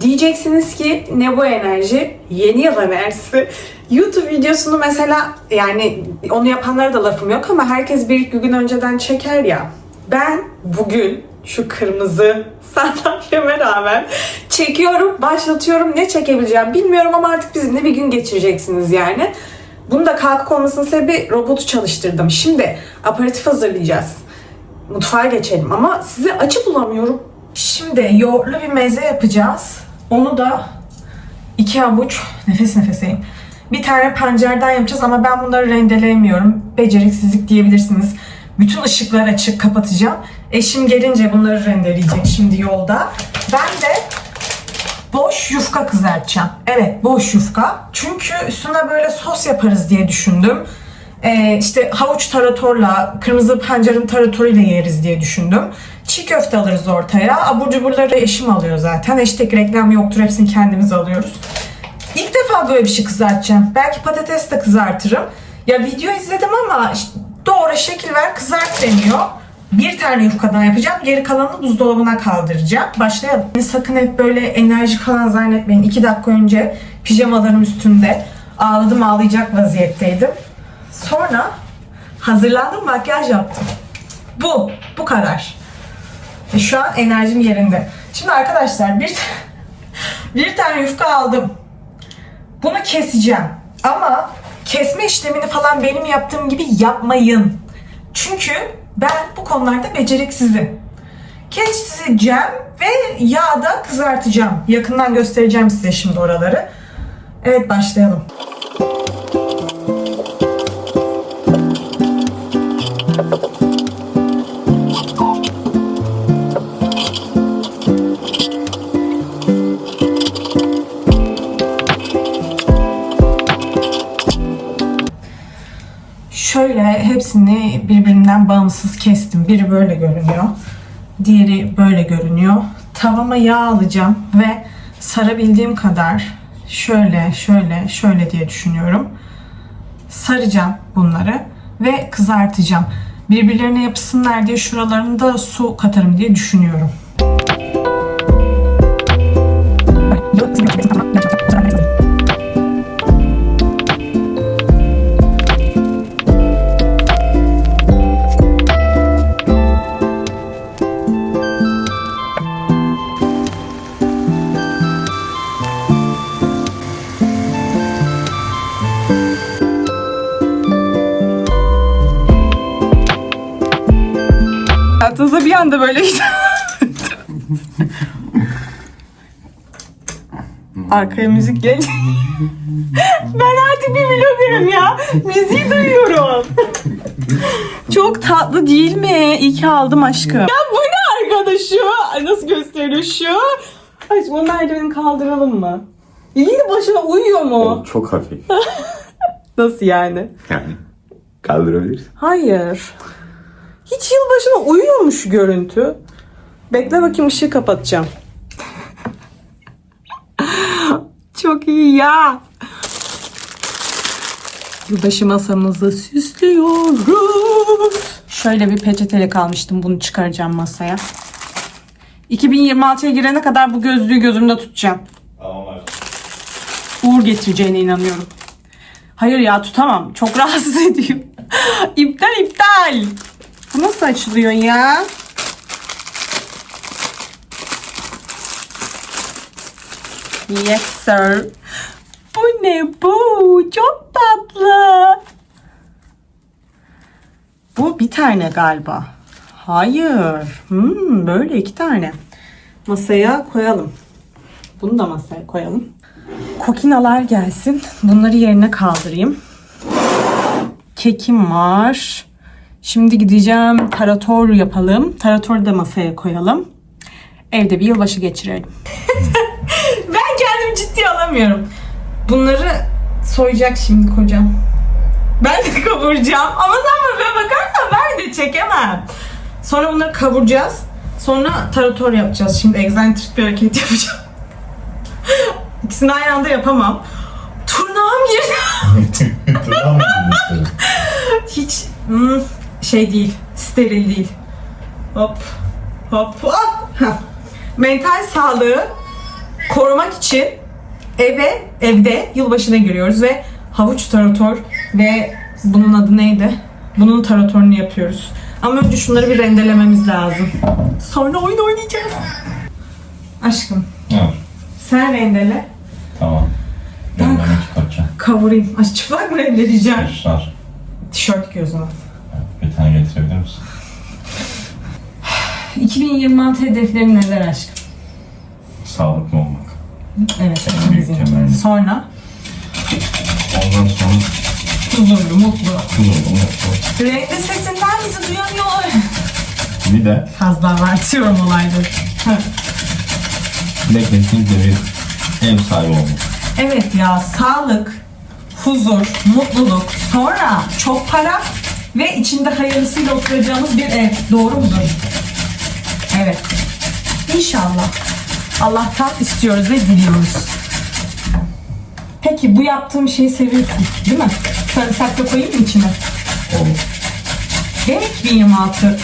Diyeceksiniz ki ne bu enerji? Yeni yıl enerjisi. YouTube videosunu mesela yani onu yapanlara da lafım yok ama herkes bir iki gün önceden çeker ya. Ben bugün şu kırmızı sandalyeme rağmen çekiyorum, başlatıyorum. Ne çekebileceğim bilmiyorum ama artık bizimle bir gün geçireceksiniz yani. Bunun da kalkık olmasının sebebi robotu çalıştırdım. Şimdi aparatif hazırlayacağız. Mutfağa geçelim ama size açı bulamıyorum. Şimdi yoğurtlu bir meze yapacağız. Onu da iki avuç nefes nefeseyim. Bir tane pancardan yapacağız ama ben bunları rendeleyemiyorum. Beceriksizlik diyebilirsiniz. Bütün ışıklar açık kapatacağım. Eşim gelince bunları rendeleyecek şimdi yolda. Ben de boş yufka kızartacağım. Evet boş yufka. Çünkü üstüne böyle sos yaparız diye düşündüm. Ee, işte havuç taratorla, kırmızı pancarın taratoruyla yeriz diye düşündüm. Çiğ köfte alırız ortaya. Abur cuburları eşim alıyor zaten. Eştek reklam yoktur. Hepsini kendimiz alıyoruz. İlk defa böyle bir şey kızartacağım. Belki patates de kızartırım. Ya video izledim ama doğru şekil ver kızart deniyor. Bir tane yufkadan yapacağım. Geri kalanını buzdolabına kaldıracağım. Başlayalım. Sakın hep böyle enerji kalan zannetmeyin. İki dakika önce pijamalarım üstünde ağladım ağlayacak vaziyetteydim. Sonra hazırlandım makyaj yaptım. Bu. Bu kadar. Ve şu an enerjim yerinde. Şimdi arkadaşlar bir bir tane yufka aldım. Bunu keseceğim. Ama kesme işlemini falan benim yaptığım gibi yapmayın. Çünkü ben bu konularda beceriksizim. Keseceğim ve yağda kızartacağım. Yakından göstereceğim size şimdi oraları. Evet başlayalım. Şöyle hepsini birbirinden bağımsız kestim. Biri böyle görünüyor. Diğeri böyle görünüyor. Tavama yağ alacağım ve sarabildiğim kadar şöyle şöyle şöyle diye düşünüyorum. Saracağım bunları ve kızartacağım. Birbirlerine yapışsınlar diye şuralarını da su katarım diye düşünüyorum. Hayatınıza bir anda böyle Arkaya müzik gelince Ben artık bir vloggerım ya. Müziği duyuyorum. Çok tatlı değil mi? İyi ki aldım aşkım. Ya bu ne arkadaş şu? Ay nasıl gösteriyor şu? Aşkım o merdiveni kaldıralım mı? İyi de başına uyuyor mu? Çok hafif. Nasıl yani? Yani kaldırabilirsin. Hayır. Hiç yılbaşına uyuyor mu şu görüntü? Bekle bakayım ışığı kapatacağım. Çok iyi ya. Yılbaşı masamızı süslüyoruz. Şöyle bir peçeteyle kalmıştım. Bunu çıkaracağım masaya. 2026'ya girene kadar bu gözlüğü gözümde tutacağım. Tamam. Uğur getireceğine inanıyorum. Hayır ya tutamam. Çok rahatsız ediyor. iptal iptal. Nasıl açılıyor ya? Yes sir. Bu ne bu? Çok tatlı. Bu bir tane galiba. Hayır. Hmm, böyle iki tane. Masaya koyalım. Bunu da masaya koyalım. Kokinalar gelsin. Bunları yerine kaldırayım. Kekim var. Şimdi gideceğim tarator yapalım. Taratoru da masaya koyalım. Evde bir yılbaşı geçirelim. ben kendimi ciddiye alamıyorum. Bunları soyacak şimdi kocam. Ben de kavuracağım. Ama sen böyle bakarsan ben de çekemem. Sonra bunları kavuracağız. Sonra tarator yapacağız. Şimdi egzantrik bir hareket yapacağım. İkisini aynı anda yapamam. Turnağım girdi. Hiç hmm, şey değil, steril değil. Hop, hop, hop. Heh. Mental sağlığı korumak için eve evde yılbaşına giriyoruz ve havuç tarator ve bunun adı neydi? Bunun taratorunu yapıyoruz. Ama önce şunları bir rendelememiz lazım. Sonra oyun oynayacağız. Aşkım Evet. sen rendele. Tamam. Ben Ben- çıkartacağım. Kavurayım. Ay çıplak mı rendeleyeceğim? Arkadaşlar Tişört giy o zaman. bir tane getirebilir misin? 2026 hedeflerin neler aşkım? Sağlıklı olmak. Evet. En büyük temenni. Sonra Ondan sonra huzurlu, mutlu. huzurlu, mutlu. Renkli sesinden bizi duyamıyorlar. Bir de Fazla abartıyorum olayları. Ha. bir de kesinlikle bir ev sahibi olmak. Evet ya sağlık, huzur, mutluluk, sonra çok para ve içinde hayırlısıyla oturacağımız bir ev. Doğru mudur? Evet. İnşallah. Allah'tan istiyoruz ve diliyoruz. Peki bu yaptığım şeyi seviyorsun değil mi? Sarımsak da koyayım mı içine? Olur. Benim 2026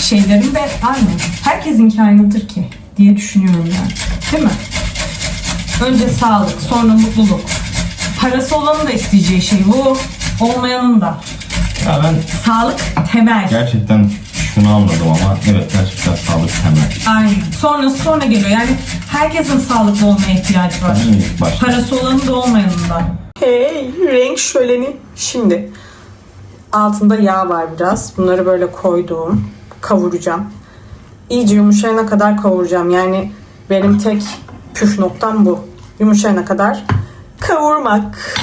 şeylerim de aynı. Herkesinki aynıdır ki diye düşünüyorum yani. Değil mi? Önce sağlık, sonra mutluluk. Parası olanın da isteyeceği şey bu. Olmayanın da. Ya ben Sağlık temel. gerçekten şunu anladım ama evet gerçekten sağlık temel. Aynen. Sonrası sonra geliyor. Yani herkesin sağlıklı olmaya ihtiyacı var. En ilk başta. Parası olanın da olmayanın da. Hey, renk şöleni. Şimdi altında yağ var biraz. Bunları böyle koydum. Kavuracağım. İyice yumuşayana kadar kavuracağım. Yani benim tek püf noktam bu. Yumuşayana kadar kavurmak.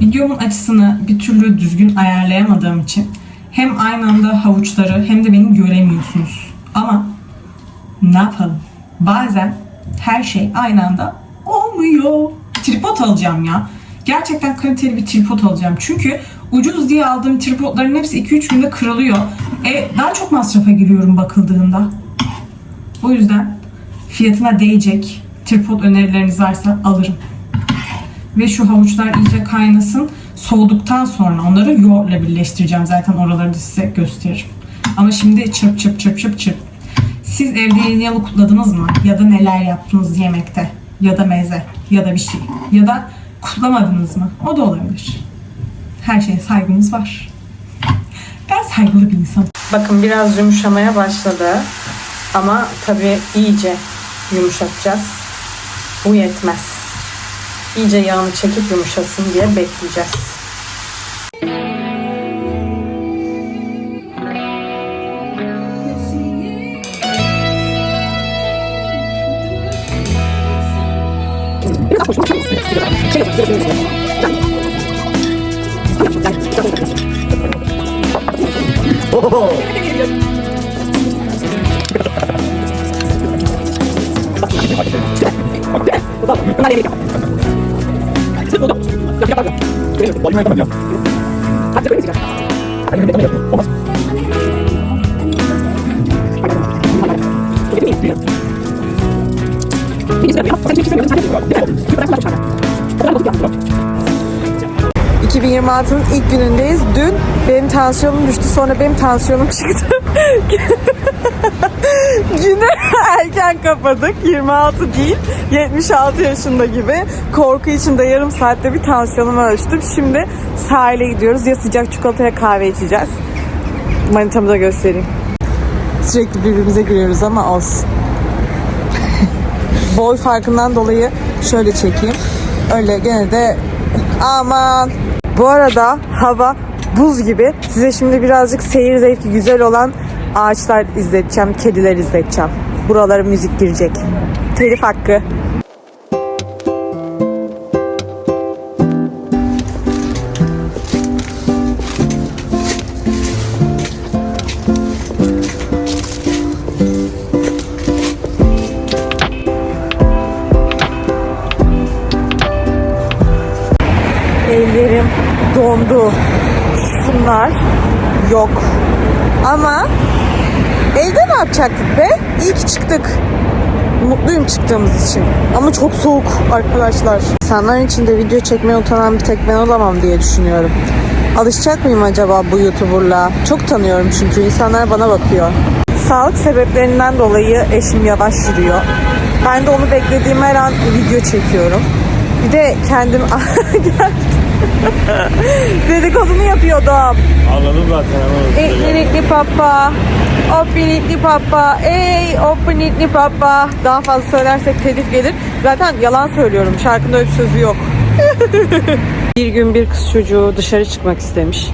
Videomun açısını bir türlü düzgün ayarlayamadığım için hem aynı anda havuçları hem de beni göremiyorsunuz. Ama ne yapalım? Bazen her şey aynı anda olmuyor. Tripod alacağım ya. Gerçekten kaliteli bir tripod alacağım. Çünkü ucuz diye aldığım tripodların hepsi 2-3 günde kırılıyor. E, daha çok masrafa giriyorum bakıldığında. O yüzden fiyatına değecek tripod önerileriniz varsa alırım. Ve şu havuçlar iyice kaynasın. Soğuduktan sonra onları yoğurtla birleştireceğim. Zaten oraları da size gösteririm. Ama şimdi çırp çırp çırp çırp çırp. Siz evde yeni yılı kutladınız mı? Ya da neler yaptınız yemekte? Ya da meze? Ya da bir şey? Ya da kutlamadınız mı? O da olabilir. Her şeye saygımız var. Ben saygılı bir insanım. Bakın biraz yumuşamaya başladı. Ama tabii iyice yumuşatacağız. Bu yetmez. İyice yağını çekip yumuşasın diye bekleyeceğiz. ...2026'nın ilk günündeyiz. Dün benim tansiyonum düştü. Sonra benim tansiyonum çıktı. Erken kapadık. 26 değil. 76 yaşında gibi. Korku içinde yarım saatte bir tansiyonumu ölçtüm. Şimdi sahile gidiyoruz. Ya sıcak çikolataya kahve içeceğiz. Manitamı da göstereyim. Sürekli birbirimize gülüyoruz ama olsun. Boy farkından dolayı şöyle çekeyim. Öyle gene de aman. Bu arada hava buz gibi. Size şimdi birazcık seyir zevki güzel olan ağaçlar izleteceğim, kediler izleteceğim. Buralara müzik girecek. Telif hakkı. Ellerim dondu. Şunlar yok. Ne yapacaktık be? İyi ki çıktık. Mutluyum çıktığımız için. Ama çok soğuk arkadaşlar. İnsanların içinde video çekmeye utanan bir tek ben olamam diye düşünüyorum. Alışacak mıyım acaba bu YouTuber'la? Çok tanıyorum çünkü insanlar bana bakıyor. Sağlık sebeplerinden dolayı eşim yavaş yürüyor. Ben de onu beklediğim her an video çekiyorum. Bir de kendim Gel. dedikodumu yapıyordum. Anladım zaten ama. Eklinikli papa, opinikli papa, ey opinikli papa. Daha fazla söylersek telif gelir. Zaten yalan söylüyorum. Şarkında öyle bir sözü yok. bir gün bir kız çocuğu dışarı çıkmak istemiş.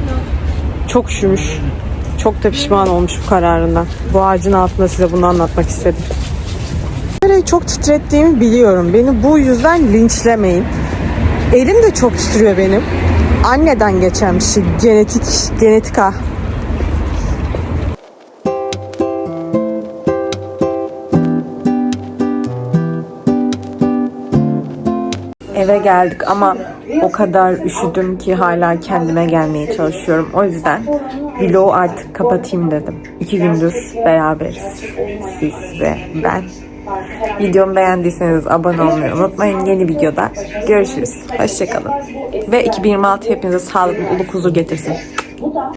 Çok üşümüş. Çok da pişman olmuş bu kararından. Bu ağacın altında size bunu anlatmak istedim. Çok titrettiğimi biliyorum. Beni bu yüzden linçlemeyin. Elim de çok titriyor benim. Anneden geçen bir şey. Genetik, genetika. Eve geldik ama o kadar üşüdüm ki hala kendime gelmeye çalışıyorum. O yüzden vlogu artık kapatayım dedim. İki gündür beraberiz. Siz ve ben. Videomu beğendiyseniz abone olmayı unutmayın. Yeni videoda görüşürüz. Hoşçakalın. Ve 2026 hepinize sağlık, mutluluk, huzur getirsin.